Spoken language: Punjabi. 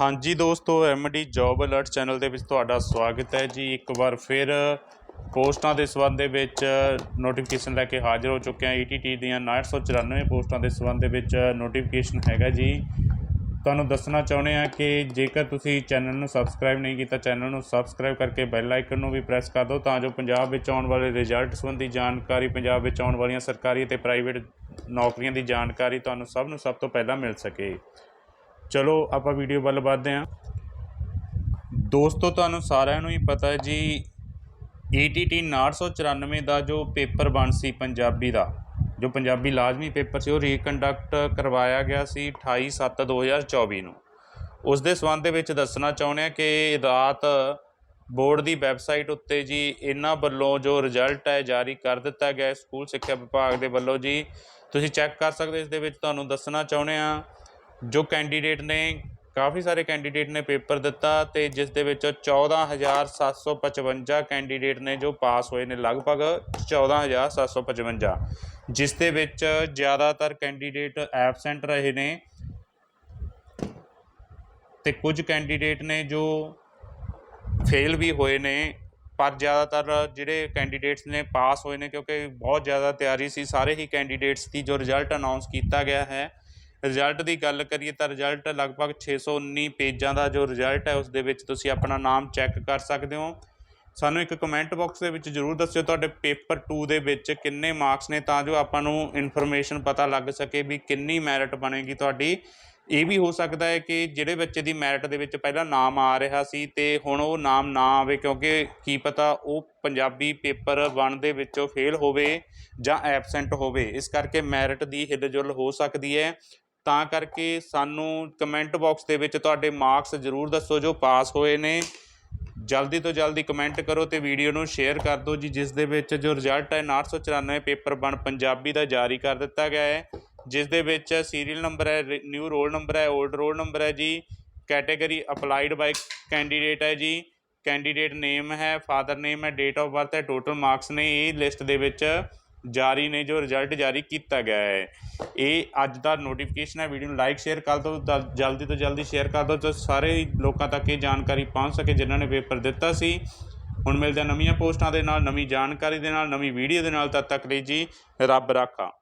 ਹਾਂਜੀ ਦੋਸਤੋ ਐਮਡੀ ਜੌਬ ਅਲਰਟ ਚੈਨਲ ਦੇ ਵਿੱਚ ਤੁਹਾਡਾ ਸਵਾਗਤ ਹੈ ਜੀ। ਇੱਕ ਵਾਰ ਫਿਰ ਪੋਸਟਾਂ ਦੇ ਸੰਬੰਧ ਦੇ ਵਿੱਚ ਨੋਟੀਫਿਕੇਸ਼ਨ ਲੈ ਕੇ ਹਾਜ਼ਰ ਹੋ ਚੁੱਕੇ ਹਾਂ। ਈਟੀਟੀ ਦੀਆਂ 994 ਪੋਸਟਾਂ ਦੇ ਸੰਬੰਧ ਦੇ ਵਿੱਚ ਨੋਟੀਫਿਕੇਸ਼ਨ ਹੈਗਾ ਜੀ। ਤੁਹਾਨੂੰ ਦੱਸਣਾ ਚਾਹੁੰਦੇ ਹਾਂ ਕਿ ਜੇਕਰ ਤੁਸੀਂ ਚੈਨਲ ਨੂੰ ਸਬਸਕ੍ਰਾਈਬ ਨਹੀਂ ਕੀਤਾ, ਚੈਨਲ ਨੂੰ ਸਬਸਕ੍ਰਾਈਬ ਕਰਕੇ ਬੈਲ ਆਈਕਨ ਨੂੰ ਵੀ ਪ੍ਰੈਸ ਕਰ ਦਿਓ ਤਾਂ ਜੋ ਪੰਜਾਬ ਵਿੱਚ ਆਉਣ ਵਾਲੇ ਰਿਜ਼ਲਟ ਸੰਬੰਧੀ ਜਾਣਕਾਰੀ, ਪੰਜਾਬ ਵਿੱਚ ਆਉਣ ਵਾਲੀਆਂ ਸਰਕਾਰੀ ਅਤੇ ਪ੍ਰਾਈਵੇਟ ਨੌਕਰੀਆਂ ਦੀ ਜਾਣਕਾਰੀ ਤੁਹਾਨੂੰ ਸਭ ਨੂੰ ਸਭ ਤੋਂ ਪਹਿਲਾਂ ਮਿਲ ਸਕੇ। ਚਲੋ ਆਪਾਂ ਵੀਡੀਓ ਵੱਲ ਵਧਦੇ ਹਾਂ। ਦੋਸਤੋ, ਤੁਹਾਨੂੰ ਸਾਰਿਆਂ ਨੂੰ ਹੀ ਪਤਾ ਹੈ ਜੀ ਈਟੀਟੀ 994 ਦਾ ਜੋ ਪੇਪਰ ਬਣ ਸੀ ਪੰਜਾਬੀ ਦਾ, ਜੋ ਪੰਜਾਬੀ ਲਾਜ਼ਮੀ ਪੇਪਰ ਸੀ, ਉਹ ਰੀਕੰਡਕਟ ਕਰਵਾਇਆ ਗਿਆ ਸੀ 28/7/2024 ਨੂੰ। ਉਸ ਦੇ ਸੰਬੰਧ ਦੇ ਵਿੱਚ ਦੱਸਣਾ ਚਾਹੁੰਦੇ ਹਾਂ ਕਿ ਰਾਤ ਬੋਰਡ ਦੀ ਵੈਬਸਾਈਟ ਉੱਤੇ ਜੀ, ਇਹਨਾਂ ਵੱਲੋਂ ਜੋ ਰਿਜ਼ਲਟ ਹੈ, ਜਾਰੀ ਕਰ ਦਿੱਤਾ ਗਿਆ ਸਕੂਲ ਸਿੱਖਿਆ ਵਿਭਾਗ ਦੇ ਵੱਲੋਂ ਜੀ, ਤੁਸੀਂ ਚੈੱਕ ਕਰ ਸਕਦੇ ਇਸ ਦੇ ਵਿੱਚ ਤੁਹਾਨੂੰ ਦੱਸਣਾ ਚਾਹੁੰਦੇ ਹਾਂ ਜੋ ਕੈਂਡੀਡੇਟ ਨੇ, ਕਾਫੀ ਸਾਰੇ ਕੈਂਡੀਡੇਟ ਨੇ ਪੇਪਰ ਦਿੱਤਾ ਤੇ ਜਿਸ ਦੇ ਵਿੱਚ 14755 ਕੈਂਡੀਡੇਟ ਨੇ ਜੋ ਪਾਸ ਹੋਏ ਨੇ, ਲਗਭਗ 14755 ਜਿਸ ਦੇ ਵਿੱਚ ਜ਼ਿਆਦਾਤਰ ਕੈਂਡੀਡੇਟ ਐਬਸੈਂਟ ਰਹੇ ਨੇ ਤੇ ਕੁਝ ਕੈਂਡੀਡੇਟ ਨੇ ਜੋ ਫੇਲ ਵੀ ਹੋਏ ਨੇ, ਪਰ ਜ਼ਿਆਦਾਤਰ ਜਿਹੜੇ ਕੈਂਡੀਡੇਟਸ ਨੇ ਪਾਸ ਹੋਏ ਨੇ ਕਿਉਂਕਿ ਬਹੁਤ ਜ਼ਿਆਦਾ ਤਿਆਰੀ ਸੀ, ਸਾਰੇ ਹੀ ਕੈਂਡੀਡੇਟਸ ਦੀ ਜੋ ਰਿਜ਼ਲਟ ਅਨਾਉਂਸ ਕੀਤਾ ਗਿਆ ਹੈ। ਰਿਜ਼ਲਟ ਦੀ ਗੱਲ ਕਰੀਏ ਤਾਂ ਰਿਜ਼ਲਟ ਲਗਭਗ 619 ਪੇਜਾਂ ਦਾ ਜੋ ਰਿਜ਼ਲਟ ਹੈ, ਉਸ ਦੇ ਵਿੱਚ ਤੁਸੀਂ ਆਪਣਾ ਨਾਮ ਚੈੱਕ ਕਰ ਸਕਦੇ ਹੋ। ਸਾਨੂੰ ਇੱਕ ਕਮੈਂਟ ਬਾਕਸ ਦੇ ਵਿੱਚ ਜਰੂਰ ਦੱਸਿਓ ਤੁਹਾਡੇ ਪੇਪਰ 2 ਦੇ ਵਿੱਚ ਕਿੰਨੇ ਮਾਰਕਸ ਨੇ, ਤਾਂ ਜੋ ਆਪਾਂ ਨੂੰ ਇਨਫੋਰਮੇਸ਼ਨ ਪਤਾ ਲੱਗ ਸਕੇ ਵੀ ਕਿੰਨੀ ਮੈਰਿਟ ਬਣੇਗੀ ਤੁਹਾਡੀ। ਇਹ ਵੀ ਹੋ ਸਕਦਾ ਹੈ ਕਿ ਜਿਹੜੇ ਬੱਚੇ ਦੀ ਮੈਰਿਟ ਦੇ ਵਿੱਚ ਪਹਿਲਾਂ ਨਾਮ ਆ ਰਿਹਾ ਸੀ ਤੇ ਹੁਣ ਉਹ ਨਾਮ ਨਾ ਆਵੇ, ਕਿਉਂਕਿ ਕੀ ਪਤਾ ਉਹ ਪੰਜਾਬੀ ਪੇਪਰ 1 ਦੇ ਵਿੱਚੋਂ ਫੇਲ ਹੋਵੇ ਜਾਂ ਐਬਸੈਂਟ ਹੋਵੇ। ਇਸ ਕਰਕੇ ਮੈਰਿਟ ਦੀ ਹਿਲਜੁਲ ਹੋ ਸਕਦੀ ਹੈ। ਤਾਂ ਕਰਕੇ ਸਾਨੂੰ ਕਮੈਂਟ ਬਾਕਸ ਦੇ ਵਿੱਚ ਤੁਹਾਡੇ ਮਾਰਕਸ ਜ਼ਰੂਰ ਦੱਸੋ ਜੋ ਪਾਸ ਹੋਏ ਨੇ। ਜਲਦੀ ਤੋਂ ਜਲਦੀ ਕਮੈਂਟ ਕਰੋ ਤੇ ਵੀਡੀਓ ਨੂੰ ਸ਼ੇਅਰ ਕਰ ਦਿਓ ਜੀ, ਜਿਸ ਦੇ ਵਿੱਚ ਜੋ ਰਿਜ਼ਲਟ ਹੈ 994 ਪੇਪਰ 1 ਪੰਜਾਬੀ ਦਾ ਜਾਰੀ ਕਰ ਦਿੱਤਾ ਗਿਆ ਹੈ। ਜਿਸ ਦੇ ਵਿੱਚ ਸੀਰੀਅਲ ਨੰਬਰ ਹੈ ਨਿਊ ਰੋਲ ਨੰਬਰ ਹੈ 올ਡ ਰੋਲ ਨੰਬਰ ਹੈ ਜੀ। ਕੈਟਾਗਰੀ ਅਪਲਾਈਡ ਬਾਈ ਕੈਂਡੀਡੇਟ ਹੈ ਜੀ। ਕੈਂਡੀਡੇਟ ਨੇਮ ਹੈ ਫਾਦਰ ਨੇਮ ਹੈ ਡੇਟ ਆਫ ਬਰਥ ਹੈ ਟੋਟਲ ਮਾਰਕਸ ਨੇ ਇਹ ਲਿਸਟ ਦੇ ਵਿੱਚ। ਜਾਰੀ ਨੇ, ਜੋ ਰਿਜ਼ਲਟ ਜਾਰੀ ਕੀਤਾ ਗਿਆ ਹੈ। ਇਹ ਅੱਜ ਦਾ ਨੋਟੀਫਿਕੇਸ਼ਨ ਹੈ। ਵੀਡੀਓ ਨੂੰ ਲਾਈਕ ਸ਼ੇਅਰ ਕਰ ਦਿਓ। ਤਾਂ ਜਲਦੀ ਤੋਂ ਜਲਦੀ ਸ਼ੇਅਰ ਕਰ ਦਿਓ ਤਾਂ ਸਾਰੇ ਲੋਕਾਂ ਤੱਕ ਇਹ ਜਾਣਕਾਰੀ ਪਹੁੰਚ ਸਕੇ, ਜਿਨ੍ਹਾਂ ਨੇ ਪੇਪਰ ਦਿੱਤਾ ਸੀ। ਹੁਣ ਮਿਲਦੇ ਹਾਂ ਨਵੀਆਂ ਪੋਸਟਾਂ ਦੇ ਨਾਲ, ਨਵੀਂ ਜਾਣਕਾਰੀ ਦੇ ਨਾਲ, ਨਵੀਂ ਵੀਡੀਓ ਦੇ ਨਾਲ। ਤਦ ਤੱਕ ਲਈ ਜੀ, ਰੱਬ ਰਾਖਾ।